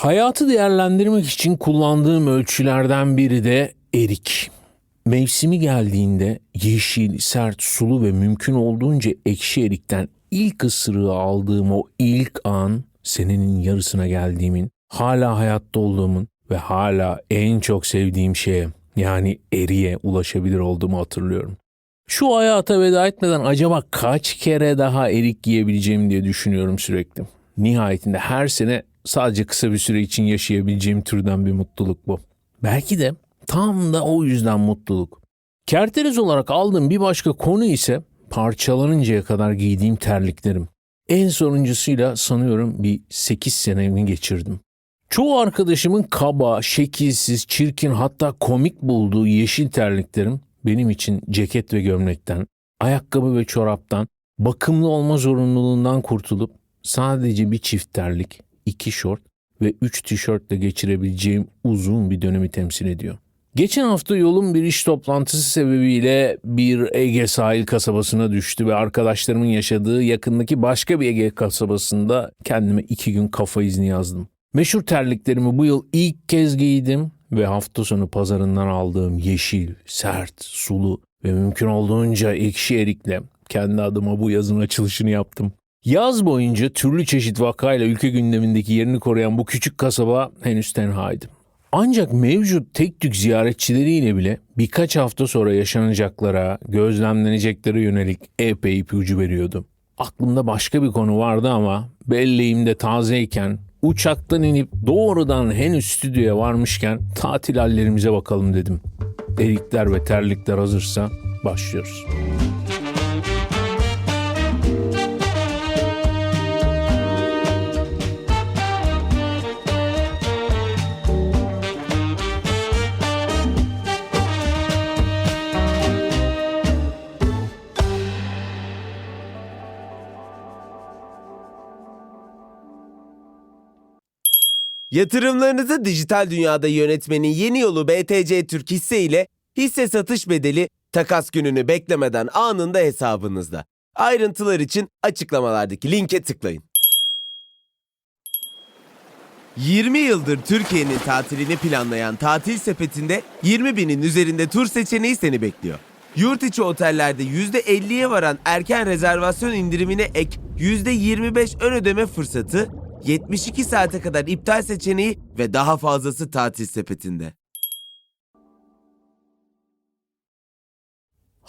Hayatı değerlendirmek için kullandığım ölçülerden biri de erik. Mevsimi geldiğinde yeşil, sert, sulu ve mümkün olduğunca ekşi erikten ilk ısırığı aldığım o ilk an senenin yarısına geldiğimin, hala hayatta olduğumun ve hala en çok sevdiğim şeye yani eriye ulaşabilir olduğumu hatırlıyorum. Şu hayata veda etmeden acaba kaç kere daha erik yiyebileceğim diye düşünüyorum sürekli. Nihayetinde her sene sadece kısa bir süre için yaşayabileceğim türden bir mutluluk bu. Belki de tam da o yüzden mutluluk. Kerteriz olarak aldığım bir başka konu ise parçalanıncaya kadar giydiğim terliklerim. En sonuncusuyla sanıyorum bir 8 senemi geçirdim. Çoğu arkadaşımın kaba, şekilsiz, çirkin hatta komik bulduğu yeşil terliklerim benim için ceket ve gömlekten, ayakkabı ve çoraptan, bakımlı olma zorunluluğundan kurtulup sadece bir çift terlik, iki şort ve üç tişörtle geçirebileceğim uzun bir dönemi temsil ediyor. Geçen hafta yolum bir iş toplantısı sebebiyle bir Ege sahil kasabasına düştü ve arkadaşlarımın yaşadığı yakındaki başka bir Ege kasabasında kendime iki gün kafa izni yazdım. Meşhur terliklerimi bu yıl ilk kez giydim ve hafta sonu pazarından aldığım yeşil, sert, sulu ve mümkün olduğunca ekşi erikle kendi adıma bu yazın açılışını yaptım. Yaz boyunca türlü çeşit vakayla ülke gündemindeki yerini koruyan bu küçük kasaba henüz tenhaydı. Ancak mevcut tek tük ziyaretçileriyle bile birkaç hafta sonra yaşanacaklara, gözlemleneceklere yönelik epey ipucu veriyordu. Aklımda başka bir konu vardı ama belleğimde tazeyken uçaktan inip doğrudan henüz stüdyoya varmışken tatil hallerimize bakalım dedim. Erikler ve terlikler hazırsa başlıyoruz. Yatırımlarınızı dijital dünyada yönetmenin yeni yolu BTC Türk hisse ile hisse satış bedeli takas gününü beklemeden anında hesabınızda. Ayrıntılar için açıklamalardaki linke tıklayın. 20 yıldır Türkiye'nin tatilini planlayan tatil sepetinde 20 binin üzerinde tur seçeneği seni bekliyor. Yurt içi otellerde %50'ye varan erken rezervasyon indirimine ek %25 ön ödeme fırsatı, 72 saate kadar iptal seçeneği ve daha fazlası tatil sepetinde.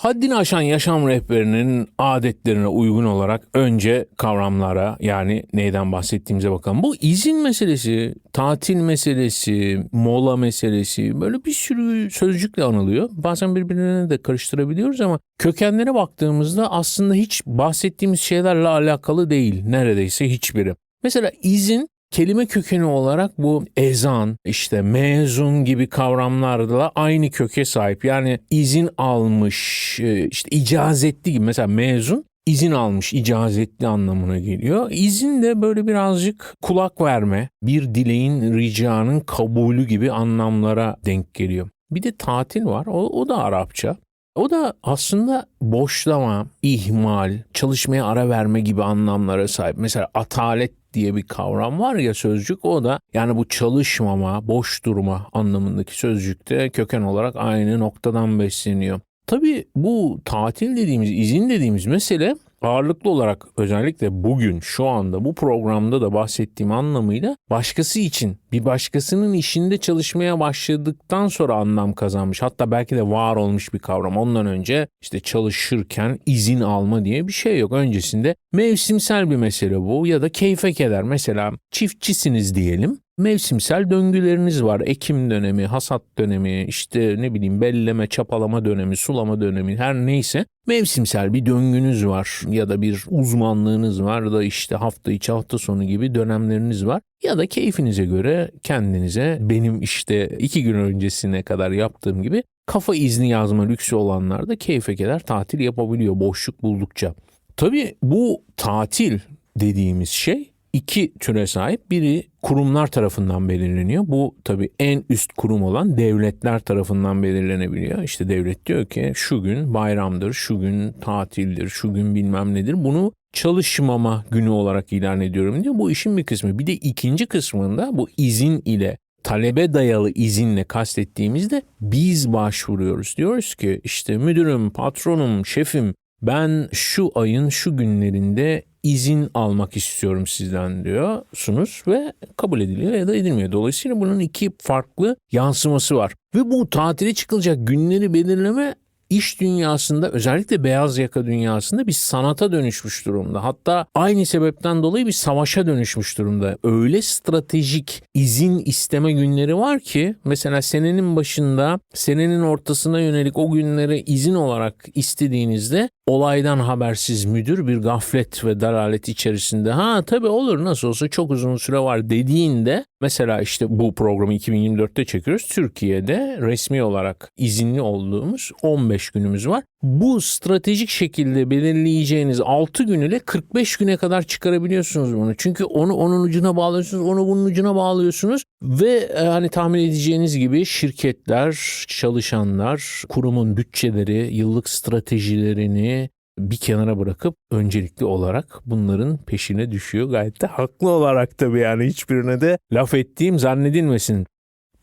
Haddini aşan yaşam rehberinin adetlerine uygun olarak önce kavramlara yani neyden bahsettiğimize bakalım. Bu izin meselesi, tatil meselesi, mola meselesi böyle bir sürü sözcükle anılıyor. Bazen birbirine de karıştırabiliyoruz ama kökenlere baktığımızda aslında hiç bahsettiğimiz şeylerle alakalı değil. Neredeyse hiçbiri. Mesela izin kelime kökeni olarak bu ezan, işte mezun gibi kavramlarla aynı köke sahip. Yani izin almış, e, işte icazetli gibi mesela mezun izin almış, icazetli anlamına geliyor. İzin de böyle birazcık kulak verme, bir dileğin, ricanın kabulü gibi anlamlara denk geliyor. Bir de tatil var, o, o da Arapça. O da aslında boşlama, ihmal, çalışmaya ara verme gibi anlamlara sahip. Mesela atalet diye bir kavram var ya sözcük o da yani bu çalışmama, boş durma anlamındaki sözcükte köken olarak aynı noktadan besleniyor. Tabii bu tatil dediğimiz, izin dediğimiz mesele ağırlıklı olarak özellikle bugün şu anda bu programda da bahsettiğim anlamıyla başkası için bir başkasının işinde çalışmaya başladıktan sonra anlam kazanmış. Hatta belki de var olmuş bir kavram. Ondan önce işte çalışırken izin alma diye bir şey yok. Öncesinde mevsimsel bir mesele bu ya da keyfe keder. Mesela çiftçisiniz diyelim mevsimsel döngüleriniz var. Ekim dönemi, hasat dönemi, işte ne bileyim belleme, çapalama dönemi, sulama dönemi her neyse mevsimsel bir döngünüz var ya da bir uzmanlığınız var da işte hafta içi hafta sonu gibi dönemleriniz var. Ya da keyfinize göre kendinize benim işte iki gün öncesine kadar yaptığım gibi kafa izni yazma lüksü olanlar da keyfe keder tatil yapabiliyor boşluk buldukça. Tabii bu tatil dediğimiz şey iki türe sahip. Biri kurumlar tarafından belirleniyor. Bu tabii en üst kurum olan devletler tarafından belirlenebiliyor. İşte devlet diyor ki şu gün bayramdır, şu gün tatildir, şu gün bilmem nedir. Bunu çalışmama günü olarak ilan ediyorum diyor. Bu işin bir kısmı. Bir de ikinci kısmında bu izin ile talebe dayalı izinle kastettiğimizde biz başvuruyoruz. Diyoruz ki işte müdürüm, patronum, şefim ben şu ayın şu günlerinde izin almak istiyorum sizden diyorsunuz ve kabul ediliyor ya da edilmiyor. Dolayısıyla bunun iki farklı yansıması var. Ve bu tatile çıkılacak günleri belirleme iş dünyasında özellikle beyaz yaka dünyasında bir sanata dönüşmüş durumda. Hatta aynı sebepten dolayı bir savaşa dönüşmüş durumda. Öyle stratejik izin isteme günleri var ki mesela senenin başında senenin ortasına yönelik o günleri izin olarak istediğinizde olaydan habersiz müdür bir gaflet ve dalalet içerisinde ha tabii olur nasıl olsa çok uzun süre var dediğinde mesela işte bu programı 2024'te çekiyoruz. Türkiye'de resmi olarak izinli olduğumuz 15 günümüz var. Bu stratejik şekilde belirleyeceğiniz 6 gün ile 45 güne kadar çıkarabiliyorsunuz bunu. Çünkü onu onun ucuna bağlıyorsunuz, onu bunun ucuna bağlıyorsunuz ve e, hani tahmin edeceğiniz gibi şirketler, çalışanlar, kurumun bütçeleri, yıllık stratejilerini bir kenara bırakıp öncelikli olarak bunların peşine düşüyor. Gayet de haklı olarak tabii yani hiçbirine de laf ettiğim zannedilmesin.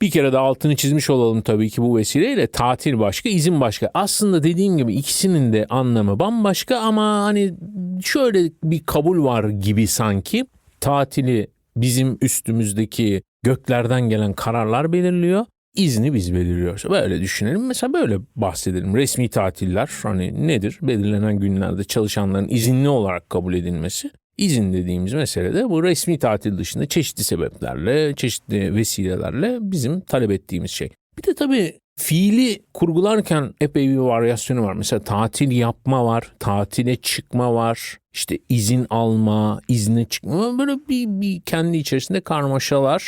Bir kere de altını çizmiş olalım tabii ki bu vesileyle tatil başka, izin başka. Aslında dediğim gibi ikisinin de anlamı bambaşka ama hani şöyle bir kabul var gibi sanki. Tatili bizim üstümüzdeki göklerden gelen kararlar belirliyor. İzni biz belirliyoruz. Böyle düşünelim. Mesela böyle bahsedelim. Resmi tatiller hani nedir? Belirlenen günlerde çalışanların izinli olarak kabul edilmesi. İzin dediğimiz mesele de bu resmi tatil dışında çeşitli sebeplerle, çeşitli vesilelerle bizim talep ettiğimiz şey. Bir de tabii fiili kurgularken epey bir varyasyonu var. Mesela tatil yapma var, tatile çıkma var, işte izin alma, izne çıkma böyle bir, bir kendi içerisinde karmaşalar.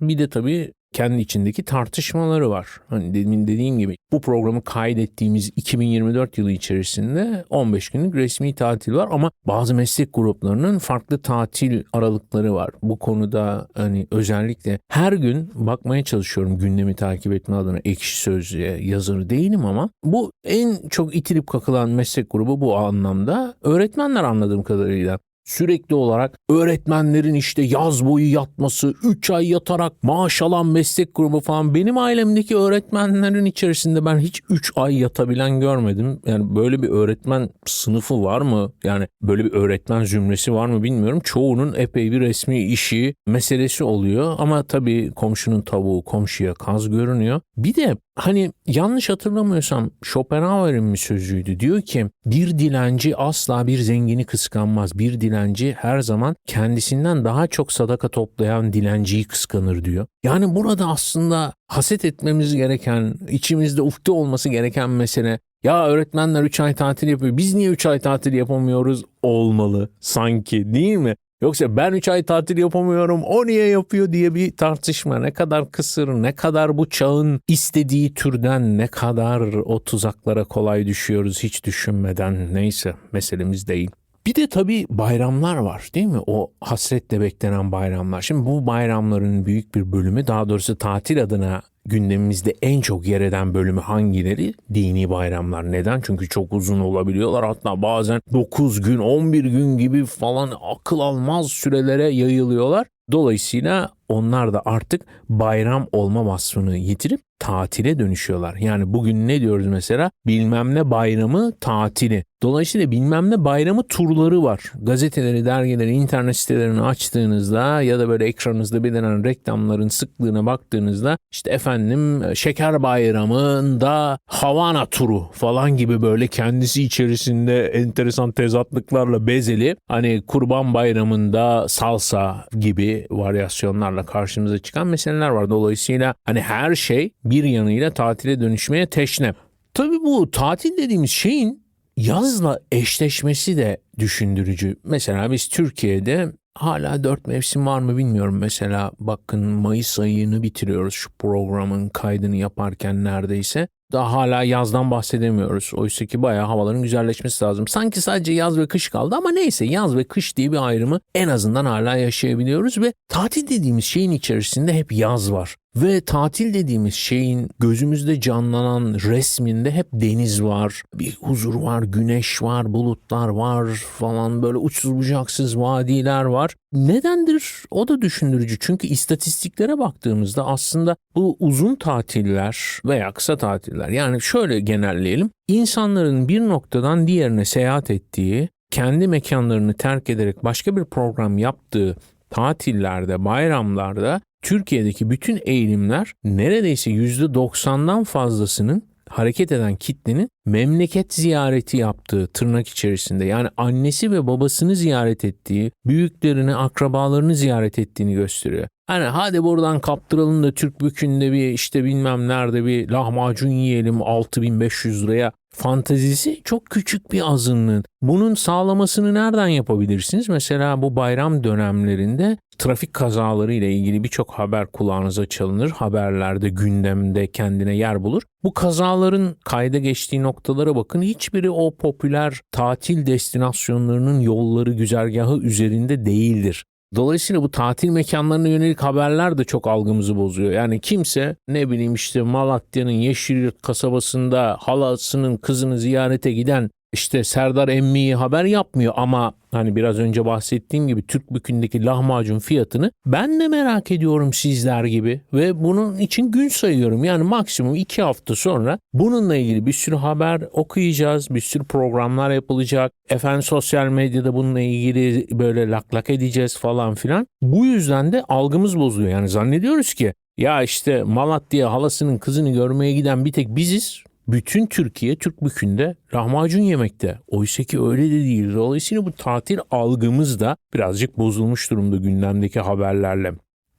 Bir de tabii kendi içindeki tartışmaları var. Hani demin dediğim gibi bu programı kaydettiğimiz 2024 yılı içerisinde 15 günlük resmi tatil var ama bazı meslek gruplarının farklı tatil aralıkları var. Bu konuda hani özellikle her gün bakmaya çalışıyorum gündemi takip etme adına ekşi sözlüğe yazarı değilim ama bu en çok itilip kakılan meslek grubu bu anlamda öğretmenler anladığım kadarıyla sürekli olarak öğretmenlerin işte yaz boyu yatması, 3 ay yatarak maaş alan meslek grubu falan. Benim ailemdeki öğretmenlerin içerisinde ben hiç 3 ay yatabilen görmedim. Yani böyle bir öğretmen sınıfı var mı? Yani böyle bir öğretmen zümresi var mı bilmiyorum. Çoğunun epey bir resmi işi meselesi oluyor ama tabii komşunun tavuğu komşuya kaz görünüyor. Bir de hani yanlış hatırlamıyorsam Schopenhauer'in bir sözüydü. Diyor ki bir dilenci asla bir zengini kıskanmaz. Bir dilenci her zaman kendisinden daha çok sadaka toplayan dilenciyi kıskanır diyor. Yani burada aslında haset etmemiz gereken, içimizde ufte olması gereken mesele ya öğretmenler 3 ay tatil yapıyor. Biz niye 3 ay tatil yapamıyoruz? Olmalı sanki değil mi? Yoksa ben 3 ay tatil yapamıyorum o niye yapıyor diye bir tartışma. Ne kadar kısır, ne kadar bu çağın istediği türden ne kadar o tuzaklara kolay düşüyoruz hiç düşünmeden. Neyse meselemiz değil. Bir de tabii bayramlar var değil mi? O hasretle beklenen bayramlar. Şimdi bu bayramların büyük bir bölümü daha doğrusu tatil adına gündemimizde en çok yer eden bölümü hangileri? Dini bayramlar. Neden? Çünkü çok uzun olabiliyorlar. Hatta bazen 9 gün, 11 gün gibi falan akıl almaz sürelere yayılıyorlar. Dolayısıyla onlar da artık bayram olma vasfını yitirip tatile dönüşüyorlar. Yani bugün ne diyoruz mesela? Bilmem ne bayramı tatili. Dolayısıyla bilmem ne bayramı turları var. Gazeteleri, dergileri, internet sitelerini açtığınızda ya da böyle ekranınızda belirlenen reklamların sıklığına baktığınızda işte efendim şeker bayramında Havana turu falan gibi böyle kendisi içerisinde enteresan tezatlıklarla bezeli hani kurban bayramında salsa gibi varyasyonlarla karşımıza çıkan meseleler var. Dolayısıyla hani her şey bir yanıyla tatile dönüşmeye teşne. Tabii bu tatil dediğimiz şeyin yazla eşleşmesi de düşündürücü. Mesela biz Türkiye'de hala dört mevsim var mı bilmiyorum. Mesela bakın Mayıs ayını bitiriyoruz şu programın kaydını yaparken neredeyse. Daha hala yazdan bahsedemiyoruz. Oysa ki bayağı havaların güzelleşmesi lazım. Sanki sadece yaz ve kış kaldı ama neyse yaz ve kış diye bir ayrımı en azından hala yaşayabiliyoruz ve tatil dediğimiz şeyin içerisinde hep yaz var. Ve tatil dediğimiz şeyin gözümüzde canlanan resminde hep deniz var, bir huzur var, güneş var, bulutlar var falan böyle uçsuz bucaksız vadiler var. Nedendir? O da düşündürücü. Çünkü istatistiklere baktığımızda aslında bu uzun tatiller veya kısa tatiller yani şöyle genelleyelim. İnsanların bir noktadan diğerine seyahat ettiği, kendi mekanlarını terk ederek başka bir program yaptığı tatillerde, bayramlarda Türkiye'deki bütün eğilimler neredeyse %90'dan fazlasının hareket eden kitlenin memleket ziyareti yaptığı tırnak içerisinde yani annesi ve babasını ziyaret ettiği, büyüklerini, akrabalarını ziyaret ettiğini gösteriyor. Hani hadi buradan kaptıralım da Türk bükünde bir işte bilmem nerede bir lahmacun yiyelim 6500 liraya fantazisi çok küçük bir azınlığın. Bunun sağlamasını nereden yapabilirsiniz? Mesela bu bayram dönemlerinde trafik kazaları ile ilgili birçok haber kulağınıza çalınır. Haberlerde, gündemde kendine yer bulur. Bu kazaların kayda geçtiği noktalara bakın. Hiçbiri o popüler tatil destinasyonlarının yolları, güzergahı üzerinde değildir. Dolayısıyla bu tatil mekanlarına yönelik haberler de çok algımızı bozuyor. Yani kimse ne bileyim işte Malatya'nın Yeşilyurt kasabasında halasının kızını ziyarete giden işte Serdar Emmi'yi haber yapmıyor ama hani biraz önce bahsettiğim gibi Türk Bükü'ndeki lahmacun fiyatını ben de merak ediyorum sizler gibi ve bunun için gün sayıyorum. Yani maksimum iki hafta sonra bununla ilgili bir sürü haber okuyacağız, bir sürü programlar yapılacak. Efendim sosyal medyada bununla ilgili böyle lak lak edeceğiz falan filan. Bu yüzden de algımız bozuluyor. Yani zannediyoruz ki ya işte Malatya halasının kızını görmeye giden bir tek biziz. Bütün Türkiye Türk bükünde lahmacun yemekte. Oysa ki öyle de değil. Dolayısıyla bu tatil algımız da birazcık bozulmuş durumda gündemdeki haberlerle.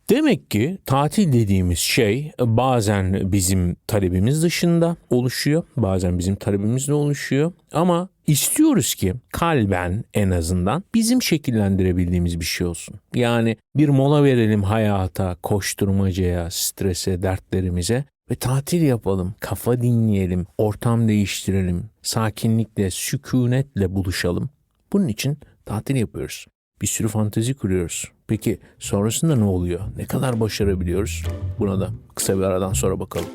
Demek ki tatil dediğimiz şey bazen bizim talebimiz dışında oluşuyor, bazen bizim talebimizle oluşuyor ama istiyoruz ki kalben en azından bizim şekillendirebildiğimiz bir şey olsun. Yani bir mola verelim hayata, koşturmacaya, strese, dertlerimize ve tatil yapalım, kafa dinleyelim, ortam değiştirelim, sakinlikle, sükunetle buluşalım. Bunun için tatil yapıyoruz. Bir sürü fantezi kuruyoruz. Peki sonrasında ne oluyor? Ne kadar başarabiliyoruz? Buna da kısa bir aradan sonra bakalım.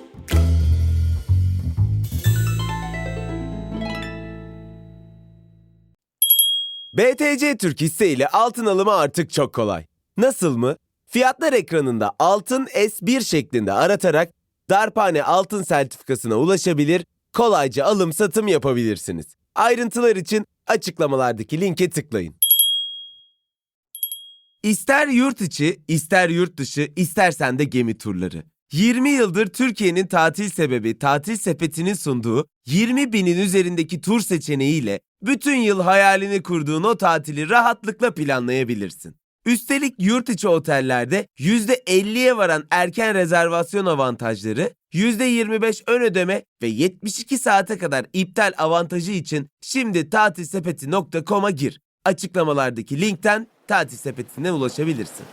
BTC Türk hisse ile altın alımı artık çok kolay. Nasıl mı? Fiyatlar ekranında altın S1 şeklinde aratarak darphane altın sertifikasına ulaşabilir, kolayca alım satım yapabilirsiniz. Ayrıntılar için açıklamalardaki linke tıklayın. İster yurt içi, ister yurt dışı, istersen de gemi turları. 20 yıldır Türkiye'nin tatil sebebi Tatil Sepeti'nin sunduğu 20 binin üzerindeki tur seçeneğiyle bütün yıl hayalini kurduğun o tatili rahatlıkla planlayabilirsin. Üstelik yurt içi otellerde %50'ye varan erken rezervasyon avantajları, %25 ön ödeme ve 72 saate kadar iptal avantajı için şimdi tatilsepeti.com'a gir. Açıklamalardaki linkten tatil sepetine ulaşabilirsin.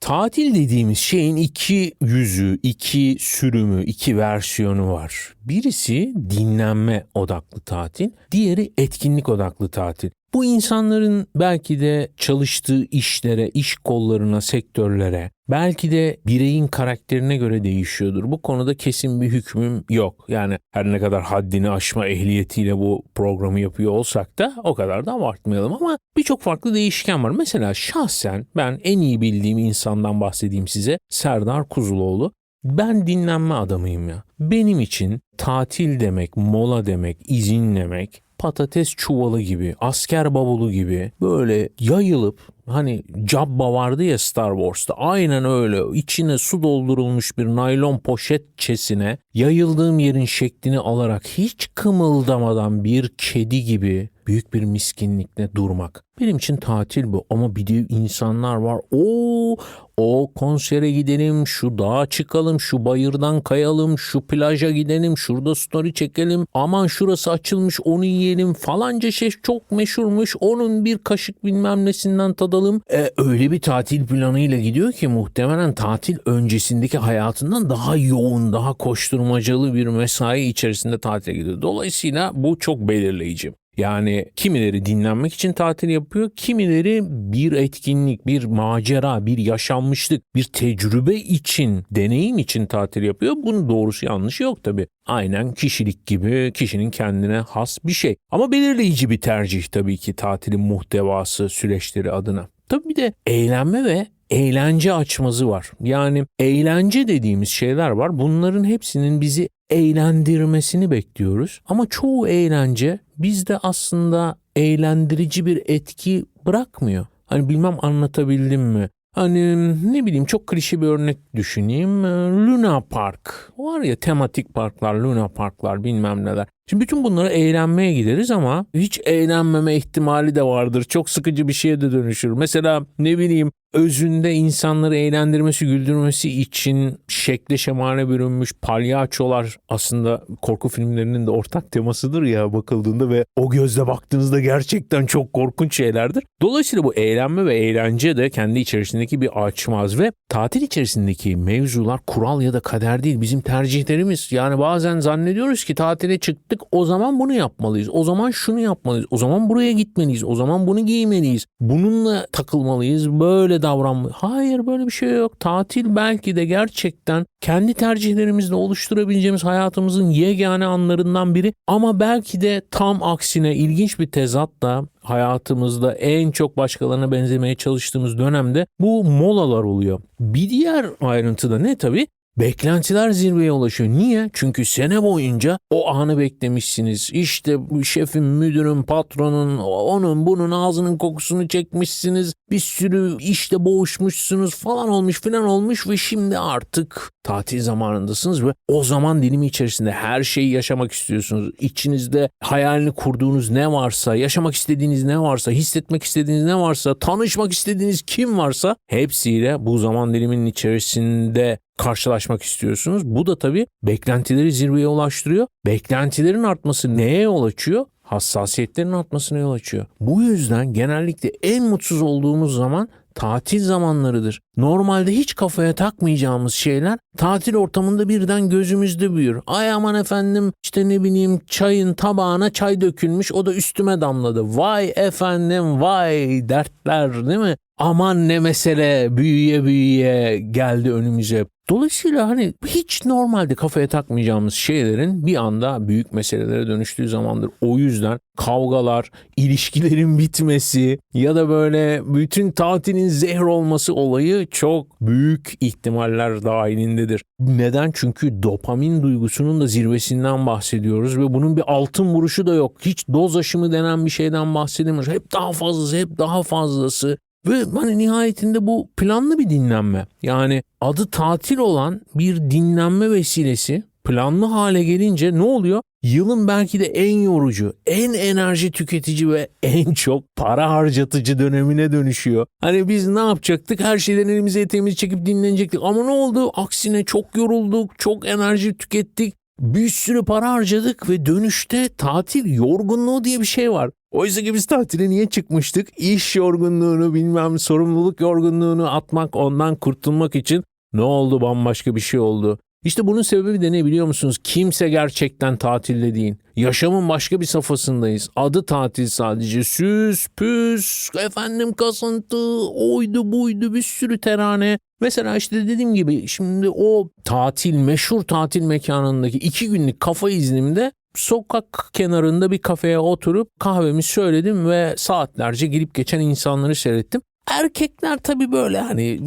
Tatil dediğimiz şeyin iki yüzü, iki sürümü, iki versiyonu var. Birisi dinlenme odaklı tatil, diğeri etkinlik odaklı tatil. Bu insanların belki de çalıştığı işlere, iş kollarına, sektörlere, belki de bireyin karakterine göre değişiyordur. Bu konuda kesin bir hükmüm yok. Yani her ne kadar haddini aşma ehliyetiyle bu programı yapıyor olsak da o kadar da abartmayalım ama birçok farklı değişken var. Mesela şahsen ben en iyi bildiğim insandan bahsedeyim size. Serdar Kuzuloğlu. Ben dinlenme adamıyım ya. Benim için tatil demek, mola demek, izin demek, patates çuvalı gibi, asker bavulu gibi böyle yayılıp hani cabba vardı ya Star Wars'ta. Aynen öyle. İçine su doldurulmuş bir naylon poşetçesine yayıldığım yerin şeklini alarak hiç kımıldamadan bir kedi gibi büyük bir miskinlikle durmak. Benim için tatil bu ama bir de insanlar var. O o konsere gidelim, şu dağa çıkalım, şu bayırdan kayalım, şu plaja gidelim, şurada story çekelim. Aman şurası açılmış onu yiyelim falanca şey çok meşhurmuş. Onun bir kaşık bilmem nesinden tadalım. E, öyle bir tatil planıyla gidiyor ki muhtemelen tatil öncesindeki hayatından daha yoğun, daha koşturmacalı bir mesai içerisinde tatile gidiyor. Dolayısıyla bu çok belirleyici. Yani kimileri dinlenmek için tatil yapıyor, kimileri bir etkinlik, bir macera, bir yaşanmışlık, bir tecrübe için, deneyim için tatil yapıyor. Bunun doğrusu yanlışı yok tabii. Aynen kişilik gibi kişinin kendine has bir şey. Ama belirleyici bir tercih tabii ki tatilin muhtevası süreçleri adına. Tabii bir de eğlenme ve eğlence açmazı var. Yani eğlence dediğimiz şeyler var. Bunların hepsinin bizi eğlendirmesini bekliyoruz. Ama çoğu eğlence bizde aslında eğlendirici bir etki bırakmıyor. Hani bilmem anlatabildim mi? Hani ne bileyim çok klişe bir örnek düşüneyim. Luna Park. Var ya tematik parklar, Luna Parklar bilmem neler. Şimdi bütün bunlara eğlenmeye gideriz ama hiç eğlenmeme ihtimali de vardır. Çok sıkıcı bir şeye de dönüşür. Mesela ne bileyim özünde insanları eğlendirmesi, güldürmesi için şekle şemale bürünmüş palyaçolar aslında korku filmlerinin de ortak temasıdır ya bakıldığında ve o gözle baktığınızda gerçekten çok korkunç şeylerdir. Dolayısıyla bu eğlenme ve eğlence de kendi içerisindeki bir açmaz ve tatil içerisindeki mevzular kural ya da kader değil bizim tercihlerimiz. Yani bazen zannediyoruz ki tatile çıktık o zaman bunu yapmalıyız. O zaman şunu yapmalıyız. O zaman buraya gitmeliyiz. O zaman bunu giymeliyiz. Bununla takılmalıyız. Böyle davranmalıyız. Hayır böyle bir şey yok. Tatil belki de gerçekten kendi tercihlerimizle oluşturabileceğimiz hayatımızın yegane anlarından biri. Ama belki de tam aksine ilginç bir tezatla hayatımızda en çok başkalarına benzemeye çalıştığımız dönemde bu molalar oluyor. Bir diğer ayrıntı da ne tabii? Beklentiler zirveye ulaşıyor. Niye? Çünkü sene boyunca o anı beklemişsiniz. İşte şefin, müdürün, patronun, onun bunun ağzının kokusunu çekmişsiniz. Bir sürü işte boğuşmuşsunuz falan olmuş filan olmuş ve şimdi artık tatil zamanındasınız ve o zaman dilimi içerisinde her şeyi yaşamak istiyorsunuz. İçinizde hayalini kurduğunuz ne varsa, yaşamak istediğiniz ne varsa, hissetmek istediğiniz ne varsa, tanışmak istediğiniz kim varsa hepsiyle bu zaman diliminin içerisinde karşılaşmak istiyorsunuz. Bu da tabii beklentileri zirveye ulaştırıyor. Beklentilerin artması neye yol açıyor? Hassasiyetlerin artmasına yol açıyor. Bu yüzden genellikle en mutsuz olduğumuz zaman tatil zamanlarıdır. Normalde hiç kafaya takmayacağımız şeyler tatil ortamında birden gözümüzde büyür. Ay aman efendim işte ne bileyim çayın tabağına çay dökülmüş o da üstüme damladı. Vay efendim vay dertler değil mi? Aman ne mesele büyüye büyüye geldi önümüze. Dolayısıyla hani hiç normalde kafaya takmayacağımız şeylerin bir anda büyük meselelere dönüştüğü zamandır. O yüzden kavgalar, ilişkilerin bitmesi ya da böyle bütün tatilin zehir olması olayı çok büyük ihtimaller dahilindedir. Neden? Çünkü dopamin duygusunun da zirvesinden bahsediyoruz ve bunun bir altın vuruşu da yok. Hiç doz aşımı denen bir şeyden bahsedemiyoruz. Hep daha fazlası, hep daha fazlası. Ve hani nihayetinde bu planlı bir dinlenme. Yani adı tatil olan bir dinlenme vesilesi planlı hale gelince ne oluyor? Yılın belki de en yorucu, en enerji tüketici ve en çok para harcatıcı dönemine dönüşüyor. Hani biz ne yapacaktık? Her şeyden elimize eteğimizi çekip dinlenecektik. Ama ne oldu? Aksine çok yorulduk, çok enerji tükettik. Bir sürü para harcadık ve dönüşte tatil yorgunluğu diye bir şey var. Oysa ki biz tatile niye çıkmıştık? İş yorgunluğunu bilmem sorumluluk yorgunluğunu atmak ondan kurtulmak için ne oldu bambaşka bir şey oldu. İşte bunun sebebi de ne biliyor musunuz? Kimse gerçekten tatilde değil. Yaşamın başka bir safhasındayız. Adı tatil sadece. Süs, püs, efendim kasıntı, oydu buydu bir sürü terane. Mesela işte dediğim gibi şimdi o tatil, meşhur tatil mekanındaki iki günlük kafa iznimde sokak kenarında bir kafeye oturup kahvemi söyledim ve saatlerce girip geçen insanları seyrettim. Erkekler tabii böyle hani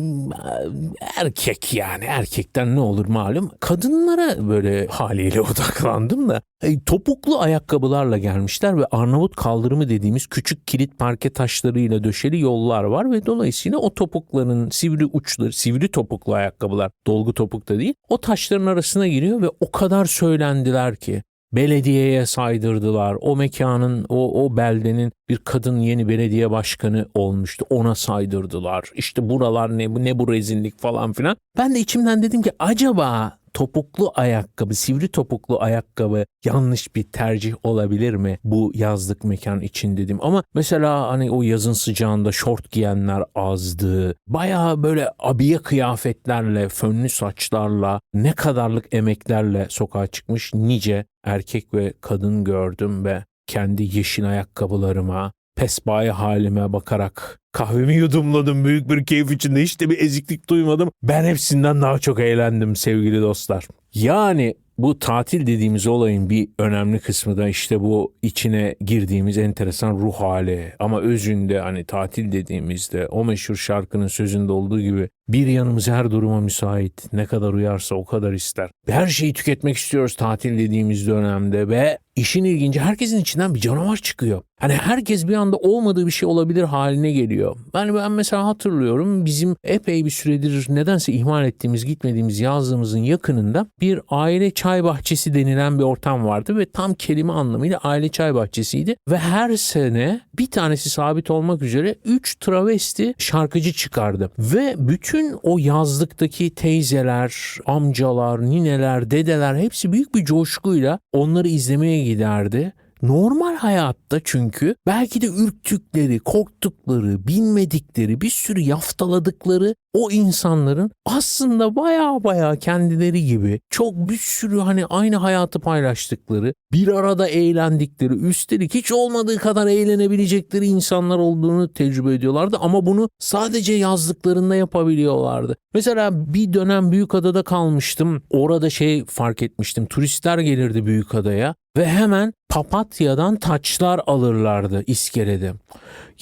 erkek yani erkekten ne olur malum. Kadınlara böyle haliyle odaklandım da e, topuklu ayakkabılarla gelmişler ve Arnavut kaldırımı dediğimiz küçük kilit parke taşlarıyla döşeli yollar var ve dolayısıyla o topukların sivri uçları, sivri topuklu ayakkabılar, dolgu topuk da değil, o taşların arasına giriyor ve o kadar söylendiler ki belediyeye saydırdılar. O mekanın, o, o beldenin bir kadın yeni belediye başkanı olmuştu. Ona saydırdılar. İşte buralar ne ne bu rezillik falan filan. Ben de içimden dedim ki acaba topuklu ayakkabı, sivri topuklu ayakkabı yanlış bir tercih olabilir mi bu yazlık mekan için dedim. Ama mesela hani o yazın sıcağında şort giyenler azdı. Bayağı böyle abiye kıyafetlerle, fönlü saçlarla, ne kadarlık emeklerle sokağa çıkmış nice erkek ve kadın gördüm ve kendi yeşil ayakkabılarıma, pespaye halime bakarak kahvemi yudumladım büyük bir keyif içinde hiç de bir eziklik duymadım. Ben hepsinden daha çok eğlendim sevgili dostlar. Yani bu tatil dediğimiz olayın bir önemli kısmı da işte bu içine girdiğimiz enteresan ruh hali. Ama özünde hani tatil dediğimizde o meşhur şarkının sözünde olduğu gibi bir yanımız her duruma müsait. Ne kadar uyarsa o kadar ister. Her şeyi tüketmek istiyoruz tatil dediğimiz dönemde ve işin ilginci herkesin içinden bir canavar çıkıyor. Hani herkes bir anda olmadığı bir şey olabilir haline geliyor. Yani ben mesela hatırlıyorum bizim epey bir süredir nedense ihmal ettiğimiz gitmediğimiz yazlığımızın yakınında bir aile çay bahçesi denilen bir ortam vardı ve tam kelime anlamıyla aile çay bahçesiydi ve her sene bir tanesi sabit olmak üzere 3 travesti şarkıcı çıkardı ve bütün o yazlıktaki teyzeler, amcalar, nineler, dedeler hepsi büyük bir coşkuyla onları izlemeye giderdi. Normal hayatta çünkü belki de ürktükleri, korktukları, bilmedikleri, bir sürü yaftaladıkları o insanların aslında baya baya kendileri gibi çok bir sürü hani aynı hayatı paylaştıkları, bir arada eğlendikleri, üstelik hiç olmadığı kadar eğlenebilecekleri insanlar olduğunu tecrübe ediyorlardı ama bunu sadece yazdıklarında yapabiliyorlardı. Mesela bir dönem Büyükada'da kalmıştım. Orada şey fark etmiştim. Turistler gelirdi Büyükada'ya ve hemen papatyadan taçlar alırlardı iskelede.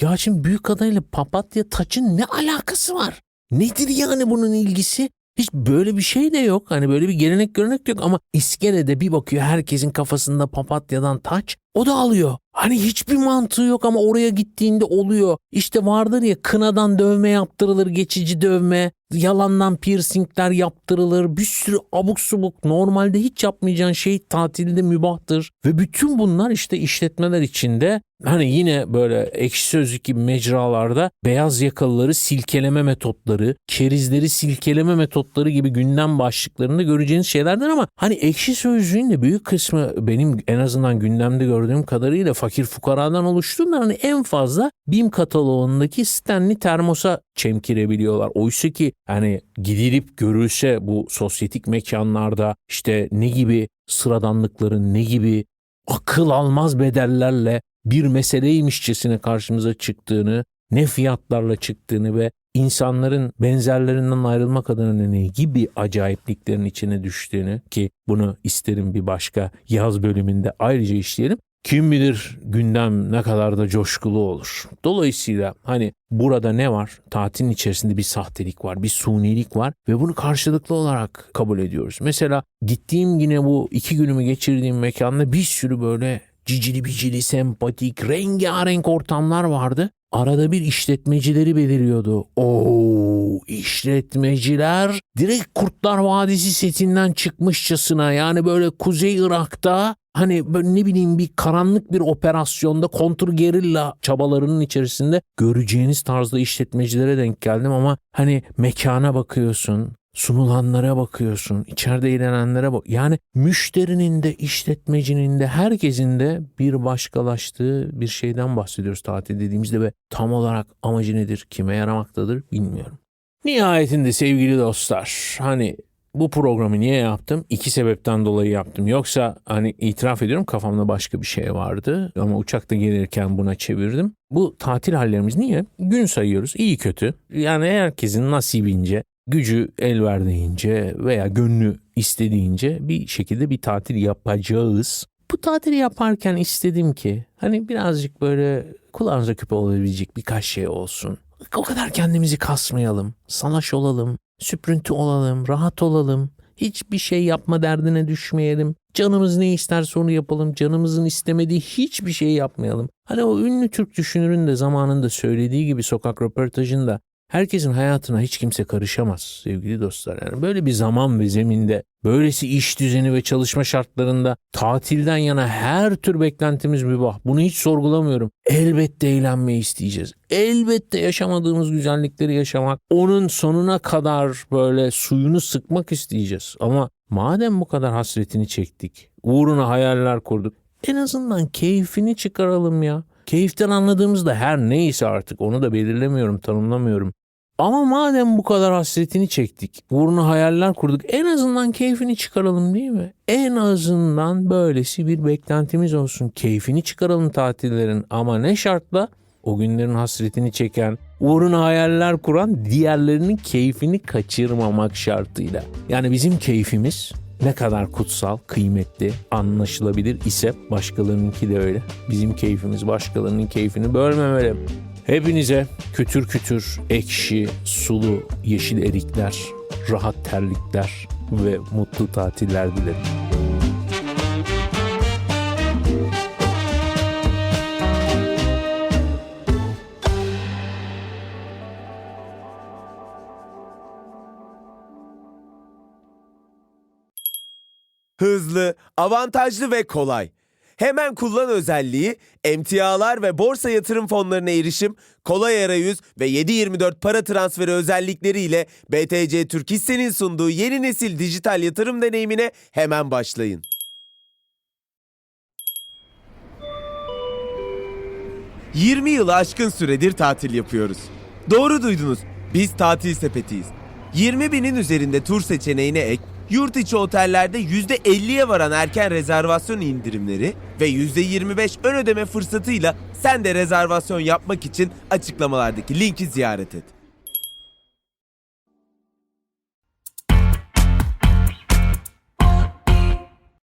Ya şimdi Büyükada ile papatya taçın ne alakası var? Nedir yani bunun ilgisi? Hiç böyle bir şey de yok. Hani böyle bir gelenek görenek yok ama iskelede bir bakıyor herkesin kafasında papatyadan taç. O da alıyor. Hani hiçbir mantığı yok ama oraya gittiğinde oluyor. İşte vardır ya kınadan dövme yaptırılır, geçici dövme. Yalandan piercingler yaptırılır. Bir sürü abuk subuk normalde hiç yapmayacağın şey tatilde mübahtır. Ve bütün bunlar işte işletmeler içinde hani yine böyle ekşi sözlük gibi mecralarda beyaz yakalıları silkeleme metotları, kerizleri silkeleme metotları gibi gündem başlıklarında göreceğiniz şeylerden ama hani ekşi sözlüğün de büyük kısmı benim en azından gündemde gördüğüm kadarıyla fakir fukaradan oluştuğunda hani en fazla BİM kataloğundaki Stanley termosa çemkirebiliyorlar. Oysa ki hani gidilip görülse bu sosyetik mekanlarda işte ne gibi sıradanlıkların ne gibi akıl almaz bedellerle bir meseleymişçesine karşımıza çıktığını, ne fiyatlarla çıktığını ve insanların benzerlerinden ayrılmak adına ne gibi acayipliklerin içine düştüğünü ki bunu isterim bir başka yaz bölümünde ayrıca işleyelim. Kim bilir gündem ne kadar da coşkulu olur. Dolayısıyla hani burada ne var? Tatilin içerisinde bir sahtelik var, bir sunilik var ve bunu karşılıklı olarak kabul ediyoruz. Mesela gittiğim yine bu iki günümü geçirdiğim mekanda bir sürü böyle cicili bicili, sempatik, rengarenk ortamlar vardı. Arada bir işletmecileri beliriyordu. Oo, işletmeciler direkt Kurtlar Vadisi setinden çıkmışçasına yani böyle Kuzey Irak'ta hani böyle ne bileyim bir karanlık bir operasyonda kontur gerilla çabalarının içerisinde göreceğiniz tarzda işletmecilere denk geldim ama hani mekana bakıyorsun, sunulanlara bakıyorsun, içeride eğlenenlere bak. Yani müşterinin de, işletmecinin de, herkesin de bir başkalaştığı bir şeyden bahsediyoruz tatil dediğimizde ve tam olarak amacı nedir, kime yaramaktadır bilmiyorum. Nihayetinde sevgili dostlar, hani bu programı niye yaptım? İki sebepten dolayı yaptım. Yoksa hani itiraf ediyorum kafamda başka bir şey vardı ama uçakta gelirken buna çevirdim. Bu tatil hallerimiz niye? Gün sayıyoruz iyi kötü. Yani herkesin nasibince gücü el verdiğince veya gönlü istediğince bir şekilde bir tatil yapacağız. Bu tatili yaparken istedim ki hani birazcık böyle kulağınıza küpe olabilecek birkaç şey olsun. O kadar kendimizi kasmayalım, salaş olalım, süprüntü olalım, rahat olalım. Hiçbir şey yapma derdine düşmeyelim. Canımız ne isterse onu yapalım. Canımızın istemediği hiçbir şey yapmayalım. Hani o ünlü Türk düşünürün de zamanında söylediği gibi sokak röportajında Herkesin hayatına hiç kimse karışamaz sevgili dostlar. Yani böyle bir zaman ve zeminde, böylesi iş düzeni ve çalışma şartlarında tatilden yana her tür beklentimiz mübah. Bunu hiç sorgulamıyorum. Elbette eğlenmeyi isteyeceğiz. Elbette yaşamadığımız güzellikleri yaşamak, onun sonuna kadar böyle suyunu sıkmak isteyeceğiz. Ama madem bu kadar hasretini çektik, uğruna hayaller kurduk, en azından keyfini çıkaralım ya. Keyiften anladığımız da her neyse artık onu da belirlemiyorum, tanımlamıyorum. Ama madem bu kadar hasretini çektik, uğruna hayaller kurduk, en azından keyfini çıkaralım değil mi? En azından böylesi bir beklentimiz olsun. Keyfini çıkaralım tatillerin ama ne şartla? O günlerin hasretini çeken, uğruna hayaller kuran diğerlerinin keyfini kaçırmamak şartıyla. Yani bizim keyfimiz ne kadar kutsal, kıymetli, anlaşılabilir ise başkalarınınki de öyle. Bizim keyfimiz başkalarının keyfini bölmemeli. Hepinize kütür kütür, ekşi, sulu, yeşil erikler, rahat terlikler ve mutlu tatiller dilerim. Hızlı, avantajlı ve kolay. Hemen kullan özelliği, emtialar ve borsa yatırım fonlarına erişim, kolay arayüz ve 7/24 para transferi özellikleriyle BTC Türk Hisse'nin sunduğu yeni nesil dijital yatırım deneyimine hemen başlayın. ...20 yılı aşkın süredir tatil yapıyoruz. Doğru duydunuz. Biz tatil sepetiyiz. 20 binin üzerinde tur seçeneğine ek, yurt içi otellerde %50'ye varan erken rezervasyon indirimleri ve %25 ön ödeme fırsatıyla sen de rezervasyon yapmak için açıklamalardaki linki ziyaret et.